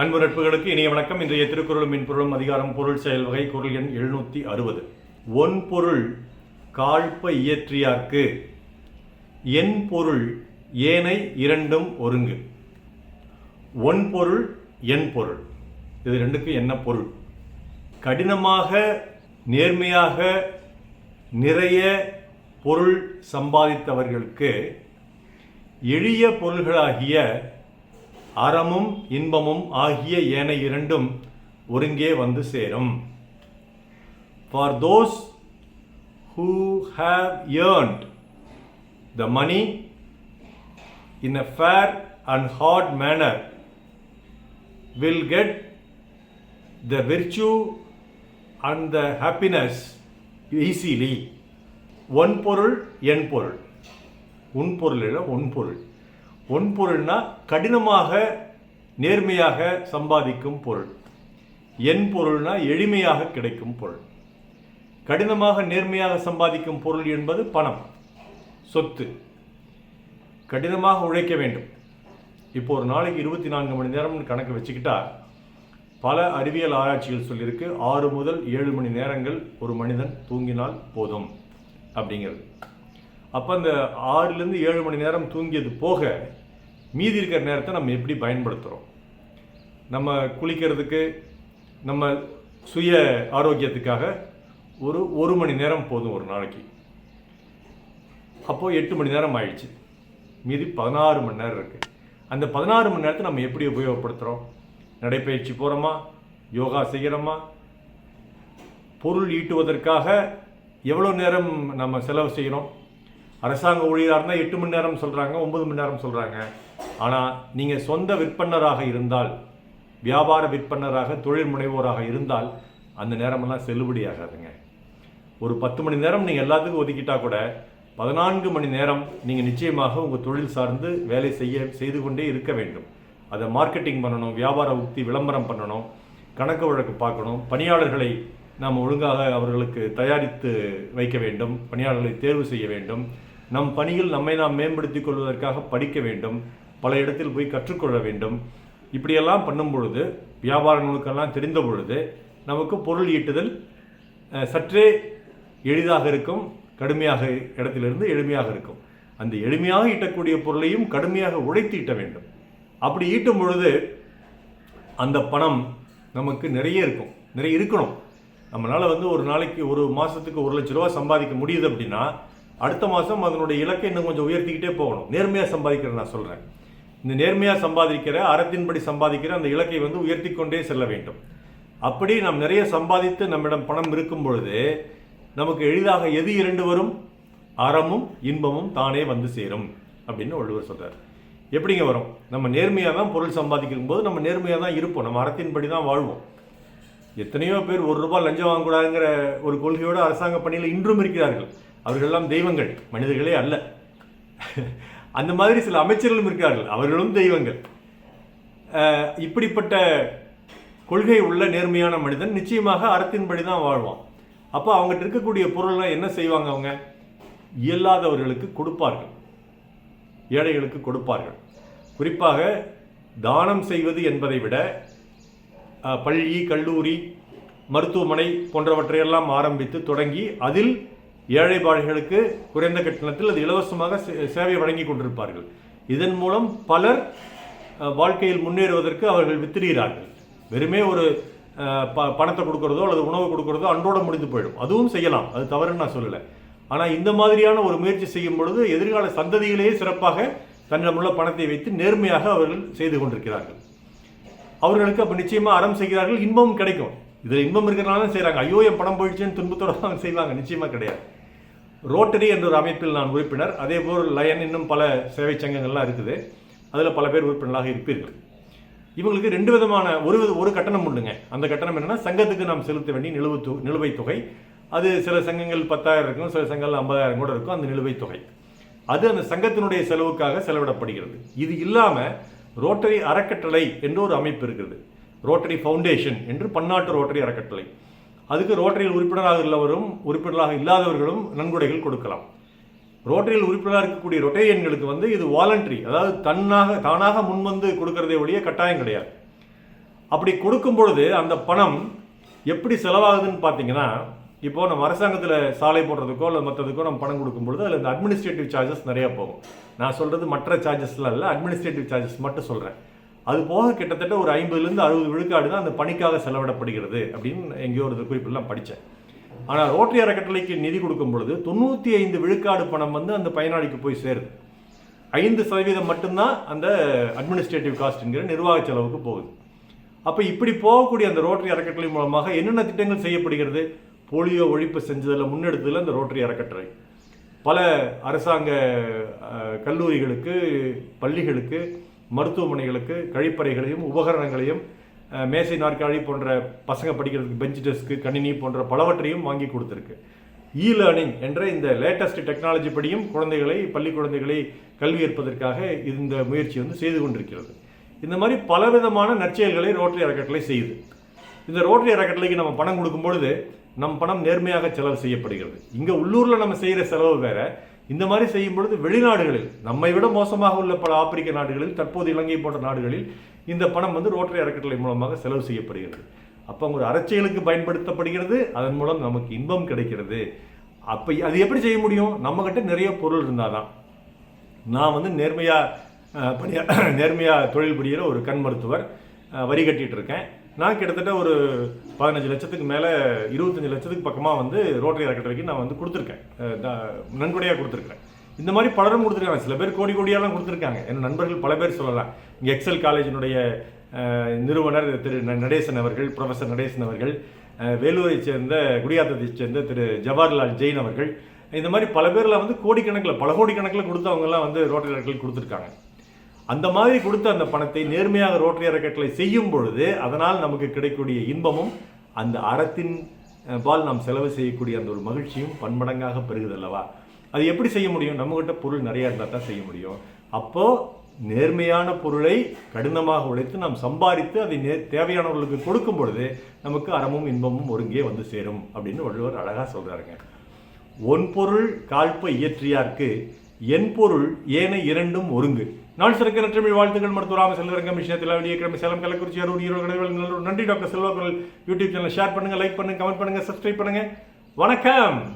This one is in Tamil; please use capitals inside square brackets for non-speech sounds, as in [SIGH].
அன்பு நட்புகளுக்கு இனிய வணக்கம். இன்றைய திருக்குறளும் மின்பொருளும் அதிகாரம் பொருள் செயல் வகை குரல் எண் எழுநூற்றி அறுபது. ஒன் பொருள் காழ்ப்ப இயற்றியார்க்கு. என் பொருள் ஏனை இரண்டும் ஒருங்கு. ஒன் பொருள் என் பொருள். இது ரெண்டுக்கும் என்ன பொருள்? கடினமாக நேர்மையாக நிறைய பொருள் சம்பாதித்தவர்களுக்கு எளிய பொருள்களாகிய அறமும் இன்பமும் ஆகிய ஏன இரண்டும் ஒருங்கே வந்து சேரும். For those who have earned the money in a fair and hard manner will get the virtue and the happiness easily one பொருள் என் பொருள் உன் பொருள் இல்லை ஒன் பொருள் பொன்பொருள்னா கடினமாக நேர்மையாக சம்பாதிக்கும் பொருள். என் பொருள்னா எளிமையாக கிடைக்கும் பொருள். கடினமாக நேர்மையாக சம்பாதிக்கும் பொருள் என்பது பணம் சொத்து. கடினமாக உழைக்க வேண்டும். இப்போ ஒரு நாளைக்கு இருபத்தி நான்கு மணி நேரம்னு கணக்கு வச்சுக்கிட்டா பல அறிவியல் ஆராய்ச்சிகள் சொல்லியிருக்கு ஆறு முதல் ஏழு மணி நேரங்கள் ஒரு மனிதன் தூங்கினால் போதும் அப்படிங்கிறது. அப்போ அந்த ஆறுலேருந்து ஏழு மணி நேரம் தூங்கியது போக மீதி இருக்கிற நேரத்தை நம்ம எப்படி பயன்படுத்துகிறோம் நம்ம குளிக்கிறதுக்கு நம்ம சுய ஆரோக்கியத்துக்காக ஒரு ஒரு மணி நேரம் போதும் ஒரு நாளைக்கு. அப்போது எட்டு மணி நேரம் ஆயிடுச்சு. மீதி பதினாறு மணி நேரம் இருக்குது அந்த பதினாறு மணி நேரத்தை நம்ம எப்படி உபயோகப்படுத்துகிறோம் நடைப்பயிற்சி போகிறோமா யோகா செய்கிறோமா பொருள் ஈட்டுவதற்காக எவ்வளோ நேரம் நம்ம செலவு செய்கிறோம் அரசாங்க ஊழியராக இருந்தால் எட்டு மணி நேரம் சொல்கிறாங்க ஒன்பது மணி நேரம் சொல்கிறாங்க ஆனால் நீங்கள் சொந்த விற்பனராக இருந்தால் வியாபார விற்பனராக தொழில் முனைவோராக இருந்தால் அந்த நேரமெல்லாம் செல்லுபடியாகாதுங்க ஒரு பத்து மணி நேரம் நீங்கள் எல்லாத்துக்கும் ஒதுக்கிட்டா கூட பதினான்கு மணி நேரம் நீங்கள் நிச்சயமாக உங்கள் தொழில் சார்ந்து வேலை செய்ய செய்து கொண்டே இருக்க வேண்டும். அதை மார்க்கெட்டிங் பண்ணணும் வியாபார உக்தி விளம்பரம் பண்ணணும் கணக்கு வழக்கு பார்க்கணும் பணியாளர்களை நாம் ஒழுங்காக அவர்களுக்கு தயாரித்து வைக்க வேண்டும் பணியாளர்களை தேர்வு செய்ய வேண்டும். நம் பணியில் நம்மை நாம் மேம்படுத்திக் கொள்வதற்காக படிக்க வேண்டும் பல இடத்தில் போய் கற்றுக்கொள்ள வேண்டும். இப்படியெல்லாம் பண்ணும் பொழுது வியாபார நூலுக்கெல்லாம் தெரிந்த பொழுது நமக்கு பொருள் ஈட்டுதல் சற்றே எளிதாக இருக்கும் கடுமையாக இடத்திலிருந்து எளிமையாக இருக்கும். அந்த எளிமையாக ஈட்டக்கூடிய பொருளையும் கடுமையாக உழைத்து ஈட்ட வேண்டும். அப்படி ஈட்டும் பொழுது அந்த பணம் நமக்கு நிறைய இருக்கும் நிறைய இருக்கணும். நம்மளால் வந்து ஒரு நாளைக்கு ஒரு மாதத்துக்கு ஒரு லட்ச ரூபா சம்பாதிக்க முடியுது அப்படின்னா அடுத்த மாதம் அதனுடைய இலக்கை இன்னும் கொஞ்சம் உயர்த்திக்கிட்டே போகணும். நேர்மையாக சம்பாதிக்கிற நான் சொல்கிறேன் இந்த நேர்மையாக சம்பாதிக்கிற அறத்தின்படி சம்பாதிக்கிற அந்த இலக்கை வந்து உயர்த்தி கொண்டே செல்ல வேண்டும். அப்படி நாம் நிறைய சம்பாதித்து நம்மிடம் பணம் இருக்கும் பொழுது நமக்கு எளிதாக எது இரண்டு வரும்? அறமும் இன்பமும் தானே வந்து சேரும் அப்படின்னு வள்ளுவர் சொல்கிறார் எப்படிங்க வரும்? நம்ம நேர்மையாக தான் பொருள் சம்பாதிக்கும் போது நம்ம நேர்மையாக தான் இருப்போம். நம்ம அறத்தின்படி தான் வாழ்வோம். எத்தனையோ பேர் ஒரு ரூபாய் லஞ்சம் வாங்கக்கூடாதுங்கிற ஒரு கொள்கையோடு அரசாங்க பணியில் இன்றும் இருக்கிறார்கள். அவர்களெல்லாம் தெய்வங்கள் மனிதர்களே அல்ல. அந்த மாதிரி சில அமைச்சர்களும் இருக்கிறார்கள் அவர்களும் தெய்வங்கள். இப்படிப்பட்ட கொள்கை உள்ள நேர்மையான மனிதன் நிச்சயமாக அறத்தின்படி தான் வாழ்வான். அப்போ அவங்ககிட்ட இருக்கக்கூடிய பொருள்லாம் என்ன செய்வாங்க அவங்க? இயலாதவர்களுக்கு கொடுப்பார்கள். ஏழைகளுக்கு கொடுப்பார்கள். குறிப்பாக தானம் செய்வது என்பதை விட பள்ளி கல்லூரி மருத்துவமனை போன்றவற்றையெல்லாம் ஆரம்பித்து தொடங்கி அதில் ஏழைபாடுகளுக்கு குறைந்த கட்டணத்தில் அது இலவசமாக சே- சேவை வழங்கி கொண்டிருப்பார்கள். இதன் மூலம் பலர் வாழ்க்கையில் முன்னேறுவதற்கு அவர்கள் வித்திடுகிறார்கள். வெறுமே ஒரு ப- பணத்தை கொடுக்கறதோ அல்லது உணவு கொடுக்கறதோ அன்றோடு முடிந்து போயிடும். அதுவும் செய்யலாம். அது தவறுன்னு நான் சொல்லலை. ஆனால் இந்த மாதிரியான ஒரு முயற்சி செய்யும் பொழுது எதிர்கால சந்ததியிலேயே சிறப்பாக தன்னிடமுள்ள பணத்தை வைத்து நேர்மையாக அவர்கள் செய்து கொண்டிருக்கிறார்கள். அவர்களுக்கு அப்போ நிச்சயமாக அறம் செய்கிறார்கள் இன்பமும் கிடைக்கும். இதில் இன்பம் இருக்கிறனால தான் செய்கிறாங்க ஐயோ என் பணம் போயிடுச்சுன்னு துன்பத்தோடு தான் செய்வாங்க. நிச்சயமாக கிடையாது. ரோட்டரி என்ற ஒரு அமைப்பில் நான் உறுப்பினர். அதே போல் லயன் இன்னும் பல சேவை சங்கங்கள்லாம் இருக்குது. அதில் பல பேர் உறுப்பினராக இருப்பீர்கள். இவங்களுக்கு ரெண்டு விதமான ஒரு வித ஒரு கட்டணம் உண்டுங்க. அந்த கட்டணம் என்னென்னா சங்கத்துக்கு நாம் செலுத்த வேண்டிய நிலுவைத் தொ நிலுவைத் தொகை. அது சில சங்கங்கள் பத்தாயிரம் இருக்கும் சில சங்கங்கள் ஐம்பதாயிரம் கூட இருக்கும் அந்த நிலுவைத் தொகை. அது அந்த சங்கத்தினுடைய செலவுக்காக செலவிடப்படுகிறது. இது இல்லாமல் ரோட்டரி அறக்கட்டளை என்ற ஒரு அமைப்பு இருக்கிறது ரோட்டரி ஃபவுண்டேஷன் என்று பன்னாட்டு ரோட்டரி அறக்கட்டளை. அதுக்கு ரோட்டரியில் உறுப்பினராக உள்ளவரும் உறுப்பினராக இல்லாதவர்களும் நன்கொடைகள் கொடுக்கலாம். ரோட்டரியில் உறுப்பினராக இருக்கக்கூடிய ரொட்டேரியன்களுக்கு வந்து இது வாலண்டரி அதாவது தன்னாக தானாக முன்வந்து கொடுக்கறதே ஒழிய கட்டாயம் கிடையாது. அப்படி கொடுக்கும் பொழுது அந்த பணம் எப்படி செலவாகுதுன்னு பார்த்தீங்கன்னா இப்போ நம்ம அரசாங்கத்தில் சாலை போடுறதுக்கோ இல்லை மற்றதுக்கோ நம்ம பணம் கொடுக்கும் பொழுது அதில் இந்த அட்மினிஸ்ட்ரேட்டிவ் சார்ஜஸ் நிறையா போகும். நான் சொல்கிறது மற்ற சார்ஜஸ்லாம் இல்லை அட்மினிஸ்ட்ரேட்டிவ் சார்ஜஸ் மட்டும் சொல்கிறேன் அது போக கிட்டத்தட்ட ஒரு ஐம்பதுலேருந்து அறுபது விழுக்காடு தான் அந்த பணிக்காக செலவிடப்படுகிறது அப்படின்னு எங்கேயோ ஒரு குறிப்பெல்லாம் படித்தேன். ஆனால் ரோட்டரி அறக்கட்டளைக்கு நிதி கொடுக்கும் பொழுது தொண்ணூற்றி ஐந்து விழுக்காடு பணம் வந்து அந்த பயனாளிக்கு போய் சேருது. ஐந்து சதவீதம் மட்டும்தான் அந்த அட்மினிஸ்ட்ரேட்டிவ் காஸ்ட்டுங்கிற நிர்வாக செலவுக்கு போகுது. அப்போ இப்படி போகக்கூடிய அந்த ரோட்டரி அறக்கட்டளை மூலமாக என்னென்ன திட்டங்கள் செய்யப்படுகிறது? போலியோ ஒழிப்பு செஞ்சதில் முன்னெடுத்ததில் அந்த ரோட்டரி அறக்கட்டளை. பல அரசாங்க கல்லூரிகளுக்கு பள்ளிகளுக்கு மருத்துவமனைகளுக்கு கழிப்பறைகளையும் உபகரணங்களையும் மேசை நாற்காலி போன்ற பசங்க படிக்கிறதுக்கு பெஞ்ச் டெஸ்க்கு கணினி போன்ற பலவற்றையும் வாங்கி கொடுத்துருக்கு. இ லேர்னிங் என்ற இந்த லேட்டஸ்ட் டெக்னாலஜி படியும் குழந்தைகளை பள்ளி குழந்தைகளை கல்வி ஏற்பதற்காக இந்த முயற்சி வந்து செய்து கொண்டிருக்கிறது. இந்த மாதிரி பலவிதமான நற்செயல்களை ரோட்டரி அறக்கட்டளை செய்யுது. இந்த ரோட்டரி அறக்கட்டளைக்கு நம்ம பணம் கொடுக்கும் பொழுது நம் பணம் நேர்மையாக செலவு செய்யப்படுகிறது. இங்கே உள்ளூரில் நம்ம செய்கிற செலவு வேறு இந்த மாதிரி செய்யும் பொழுது வெளிநாடுகளில் நம்மை விட மோசமாக உள்ள பல ஆப்பிரிக்க நாடுகளில் தற்போது இலங்கை போன்ற நாடுகளில் இந்த பணம் வந்து ரோட்டரி அறக்கட்டளை மூலமாக செலவு செய்யப்படுகிறது. அப்போ ஒரு அரசியலுக்கு பயன்படுத்தப்படுகிறது அதன் மூலம் நமக்கு இன்பம் கிடைக்கிறது. அப்போ அது எப்படி செய்ய முடியும்? நம்மக்கிட்ட நிறைய பொருள் இருந்தால் தான் நான் வந்து நேர்மையாக பணியா [CLEARS THROAT] நேர்மையாக தொழில் புரிகிற ஒரு கண் மருத்துவர் வரி கட்டிகிட்டு இருக்கேன். நான் கிட்டத்தட்ட ஒரு பதினஞ்சு லட்சத்துக்கு மேலே இருபத்தஞ்சு லட்சத்துக்கு பக்கமாக வந்து ரோட்டரி அறக்கட்டளைக்கு நான் வந்து கொடுத்துருக்கேன். நன்கொடையாக கொடுத்துருக்கேன் இந்த மாதிரி பலரும் கொடுத்துருக்காங்க. சில பேர் கோடி கோடியாலாம் கொடுத்துருக்காங்க. என் நண்பர்கள் பல பேர் சொல்லலாம். இங்கே எக்ஸல் காலேஜினுடைய நிறுவனர் திரு ந- நடேசன் அவர்கள் ப்ரொஃபஸர் நடேசன் அவர்கள் வேலூரை சேர்ந்த குடியாத்தத்தை சேர்ந்த திரு ஜவஹர்லால் ஜெயின் அவர்கள் இந்த மாதிரி பல பேர்லாம் வந்து கோடிக்கணக்கில் பல கோடிக்கணக்கில் கொடுத்தவங்கலாம் வந்து ரோட்டரி அறக்கட்டளை கொடுத்துருக்காங்க. அந்த மாதிரி கொடுத்த அந்த பணத்தை நேர்மையாக ரோட்டரி அறக்கட்டளை செய்யும் பொழுது அதனால் நமக்கு கிடைக்கக்கூடிய இன்பமும் அந்த அறத்தின் பால் நாம் செலவு செய்யக்கூடிய அந்த ஒரு மகிழ்ச்சியும் பன்மடங்காக பெருகுது அல்லவா? அது எப்படி செய்ய முடியும்? நம்மகிட்ட பொருள் நிறையா இருந்தால் தான் செய்ய முடியும். அப்போது நேர்மையான பொருளை கடினமாக உழைத்து நாம் சம்பாதித்து அதை நே தேவையானவர்களுக்கு கொடுக்கும் பொழுது நமக்கு அறமும் இன்பமும் ஒருங்கே வந்து சேரும் அப்படின்னு வள்ளுவர் அழகாக சொல்கிறாருங்க ஒன் பொருள் காழ்ப்ப இயற்றியார்க்கு என் பொருள் ஏன இரண்டும் ஒருங்கு. நான் சிறக்க நற்றமிழ் வாழ்த்துக்கள் மருத்துவராம செல்வரங்கம் விஷயத்தில் வெளியே கிளம்பி சேலம் கள்ளக்குறிச்சி அரூர் ஈரோடு கடைகள் நன்றி டாக்டர் செல்வாக்குரல். யூடியூப் சேனல் ஷேர் பண்ணுங்கள் லைக் பண்ணுங்கள் கமெண்ட் பண்ணுங்கள் சப்ஸ்கிரைப் பண்ணுங்கள் வணக்கம்!